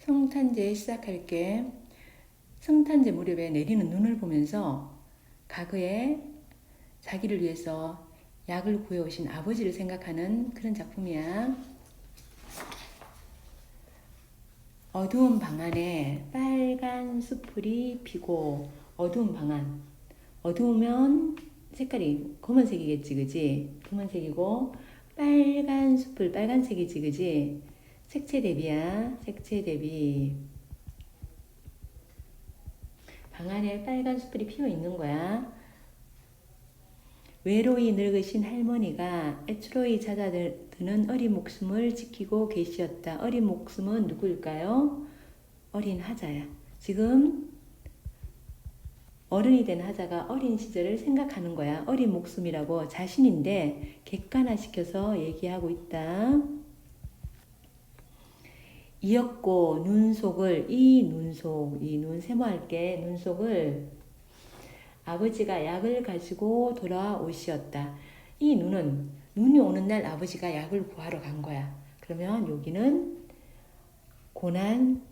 성탄제 시작할게. 성탄제 무렵에 내리는 눈을 보면서 과거에 자기를 위해서 약을 구해오신 아버지를 생각하는 그런 작품이야. 어두운 방 안에 빨간 수풀이 피고 어두운 방 안. 어두우면 색깔이 검은색이겠지, 그지? 검은색이고 빨간 수풀 빨간색이지, 그지? 색채 대비야. 색채 대비. 방 안에 빨간 수풀이 피어 있는 거야. 외로이 늙으신 할머니가 애초로이 찾아드는 어린 목숨을 지키고 계시었다. 어린 목숨은 누구일까요? 어린 하자야. 지금 어른이 된 하자가 어린 시절을 생각하는 거야. 어린 목숨이라고 자신인데 객관화시켜서 얘기하고 있다. 이었고 눈속을 이 눈속 이 눈 세모할게 눈속을 아버지가 약을 가지고 돌아오시었다. 이 눈은 눈이 오는 날 아버지가 약을 구하러 간 거야. 그러면 여기는 고난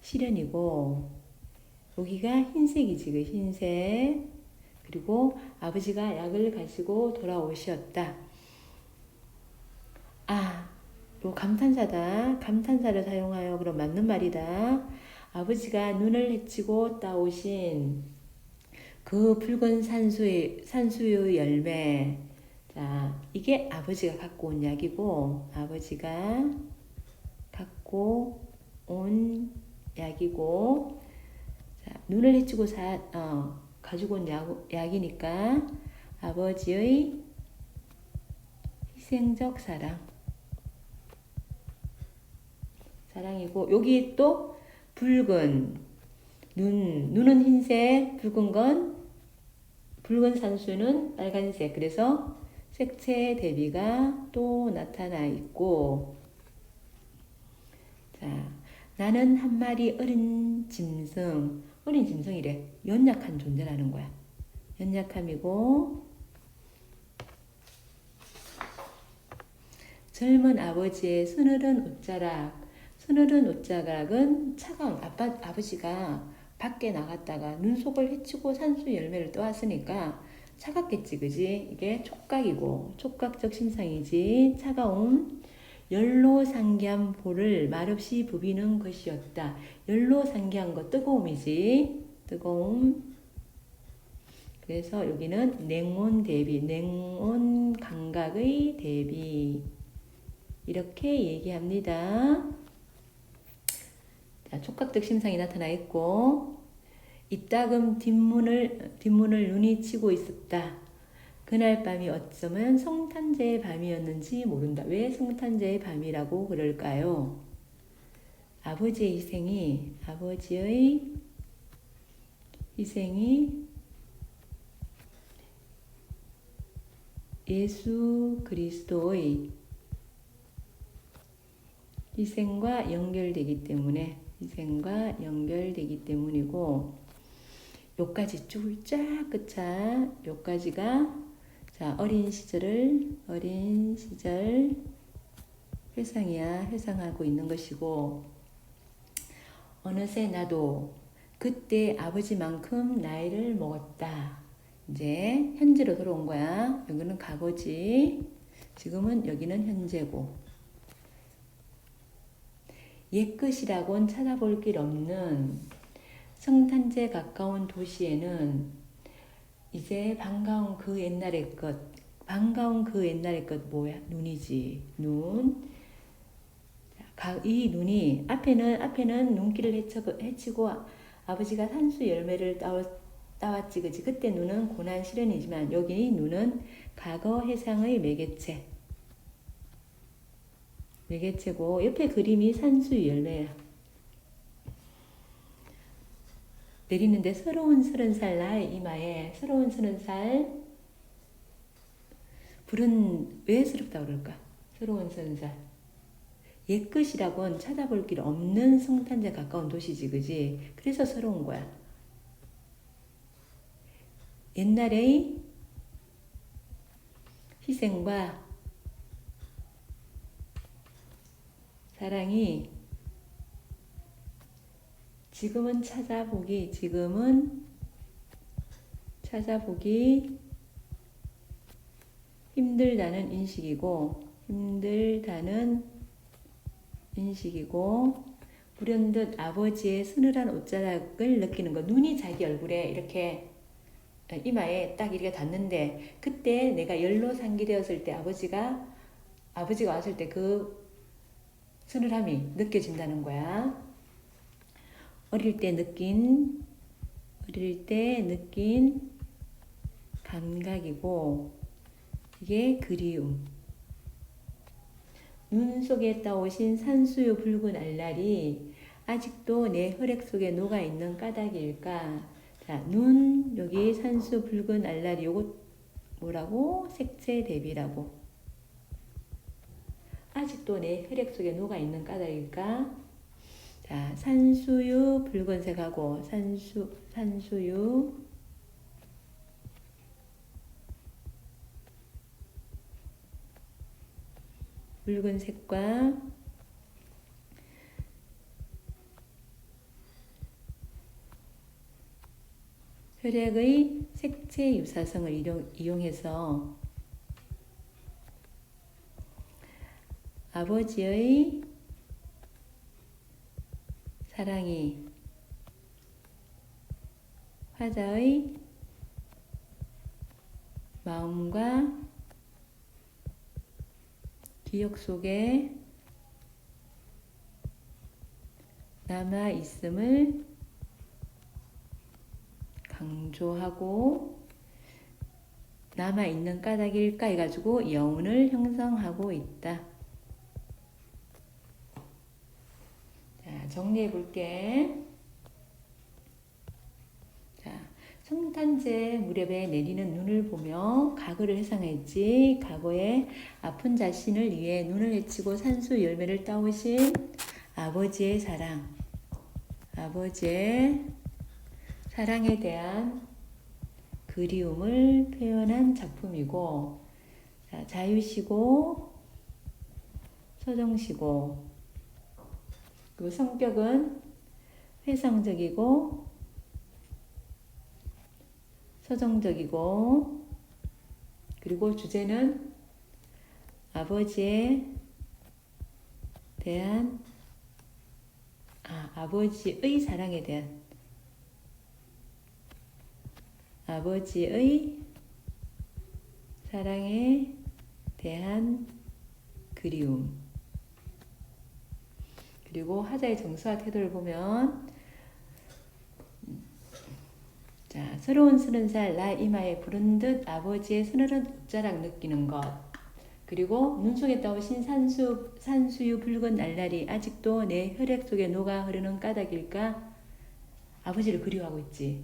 시련이고 여기가 흰색이지 그 흰색 그리고 아버지가 약을 가지고 돌아오셨다. 아, 요 감탄사다. 감탄사를 사용하여 그럼 맞는 말이다. 아버지가 눈을 헤치고 따오신 그 붉은 산수의 산수유 열매. 자, 이게 아버지가 갖고 온 약이고 아버지가 갖고 온 약이고 자, 눈을 헤치고 사, 어, 가지고 온 약, 약이니까 아버지의 희생적 사랑. 사랑이고 여기 또 붉은 눈 눈은 흰색 붉은 건 붉은 산수는 빨간색. 그래서 색채 대비가 또 나타나 있고. 자 나는 한 마리 어린 짐승 어린 짐승이래. 연약한 존재라는 거야. 연약함이고 젊은 아버지의 서늘한 옷자락 서늘한 옷자락은 차가운 아빠, 아버지가 밖에 나갔다가 눈속을 헤치고 산수 열매를 떠왔으니까 차갑겠지, 그지? 이게 촉각이고, 촉각적 신상이지, 차가움. 열로 상기한 볼을 말없이 부비는 것이었다. 열로 상기한 거 뜨거움이지, 뜨거움. 그래서 여기는 냉온 대비, 냉온 감각의 대비. 이렇게 얘기합니다. 자, 촉각적 심상이 나타나 있고 이따금 뒷문을 뒷문을 눈이 치고 있었다. 그날 밤이 어쩌면 성탄제의 밤이었는지 모른다. 왜 성탄제의 밤이라고 그럴까요? 아버지의 희생이 아버지의 희생이 예수 그리스도의 희생과 연결되기 때문에 희생과 연결되기 때문이고 요까지 쭉쫙 끝차 요까지가 자 어린 시절을 어린 시절 회상이야 회상하고 있는 것이고 어느새 나도 그때 아버지만큼 나이를 먹었다. 이제 현재로 돌아온 거야. 여기는 과거지. 지금은 여기는 현재고. 옛것이라곤 찾아볼 길 없는 성탄제 가까운 도시에는 이제 반가운 그 옛날의 것, 반가운 그 옛날의 것 뭐야? 눈이지. 눈. 이 눈이 앞에는 앞에는 눈길을 헤치고 아버지가 산수 열매를 따왔, 따왔지 그지 그때 눈은 고난 시련이지만 여기 눈은 과거 해상의 매개체 매개체고 옆에 그림이 산수 열매야. 내리는데 새로운 서른 살 나의 이마에 새로운 서른 살 불은 왜 스럽다 그럴까? 새로운 서른 살. 옛 것이라곤 찾아볼 길 없는 성탄제 가까운 도시지, 그지? 그래서 새로운 거야. 옛날의 희생과 사랑이 지금은 찾아보기, 지금은 찾아보기 힘들다는 인식이고, 힘들다는 인식이고, 불현듯 아버지의 서늘한 옷자락을 느끼는 거. 눈이 자기 얼굴에 이렇게 이마에 딱 이렇게 닿는데, 그때 내가 열로 상기되었을 때 아버지가, 아버지가 왔을 때 그 서늘함이 느껴진다는 거야. 어릴 때 느낀, 어릴 때 느낀 감각이고, 이게 그리움. 눈 속에 떠오신 산수유 붉은 알날이 아직도 내 혈액 속에 녹아 있는 까닭일까? 자, 눈 여기 산수 붉은 알날이 요거 뭐라고? 색채 대비라고. 아직도 내 혈액 속에 녹아 있는 까닭일까? 자, 산수유 붉은색하고 산수 산수유 붉은색과 혈액의 색채 유사성을 이용, 이용해서 아버지의 사랑이 화자의 마음과 기억 속에 남아 있음을 강조하고 남아 있는 까닭일까 해가지고 여운을 형성하고 있다. 자, 정리해 볼게. 자, 성탄제 무렵에 내리는 눈을 보며 과거를 회상했지. 과거에 아픈 자신을 위해 눈을 헤치고 산수 열매를 따오신 아버지의 사랑. 아버지의 사랑에 대한 그리움을 표현한 작품이고, 자, 자유시고, 서정시고, 그리고 성격은 회상적이고, 서정적이고, 그리고 주제는 아버지에 대한, 아, 아버지의 사랑에 대한, 아버지의 사랑에 대한 그리움. 그리고 하자의 정서와 태도를 보면, 자, 새로운 서른 살 나 이마에 부른 듯 아버지의 서늘한 옷자락 느끼는 것. 그리고 눈 속에 떠오신 산수, 산수유 붉은 날날이 아직도 내 혈액 속에 녹아 흐르는 까닭일까? 아버지를 그리워하고 있지.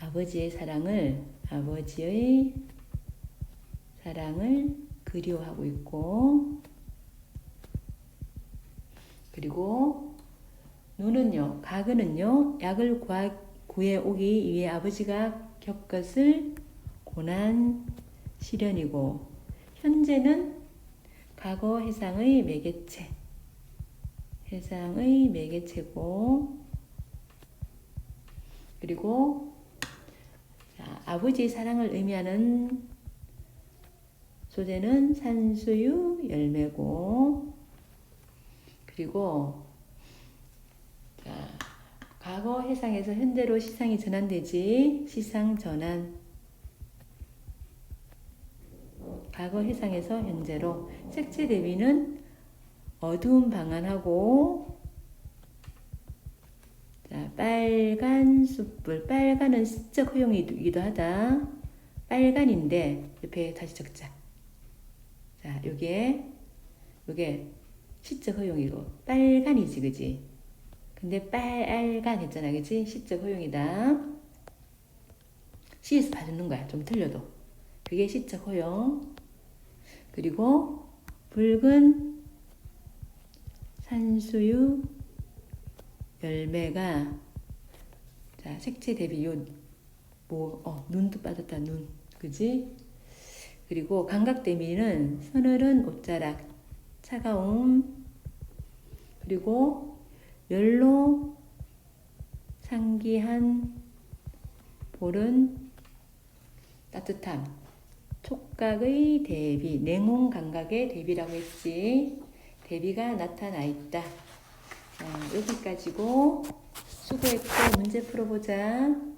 아버지의 사랑을, 아버지의 사랑을 그리워하고 있고, 그리고 눈은요, 가근은요, 약을 구하, 구해 오기 위해 아버지가 겪었을 고난 시련이고, 현재는 과거 해상의 매개체, 해상의 매개체고, 그리고 자, 아버지의 사랑을 의미하는 소재는 산수유 열매고, 그리고 자, 과거 해상에서 현재로 시상이 전환되지 시상 전환. 과거 해상에서 현재로. 색채 대비는 어두운 방안하고 자, 빨간 숯불 빨간은 시적 허용이기도 하다. 빨간인데 옆에 다시 적자. 자 요게 요게 시적 허용이고 빨간이지 그지? 근데 빨간 했잖아 그지? 시적 허용이다. 시에서 봐주는 거야 좀 틀려도. 그게 시적 허용. 그리고 붉은 산수유 열매가 자 색채 대비 요뭐 눈도 빠졌다 눈. 그지? 그리고 감각 대비는 서늘은 옷자락 차가움 그리고 열로 상기한 볼은 따뜻함. 촉각의 대비, 냉온 감각의 대비라고 했지. 대비가 나타나 있다. 자, 여기까지고 수고했고 문제 풀어보자.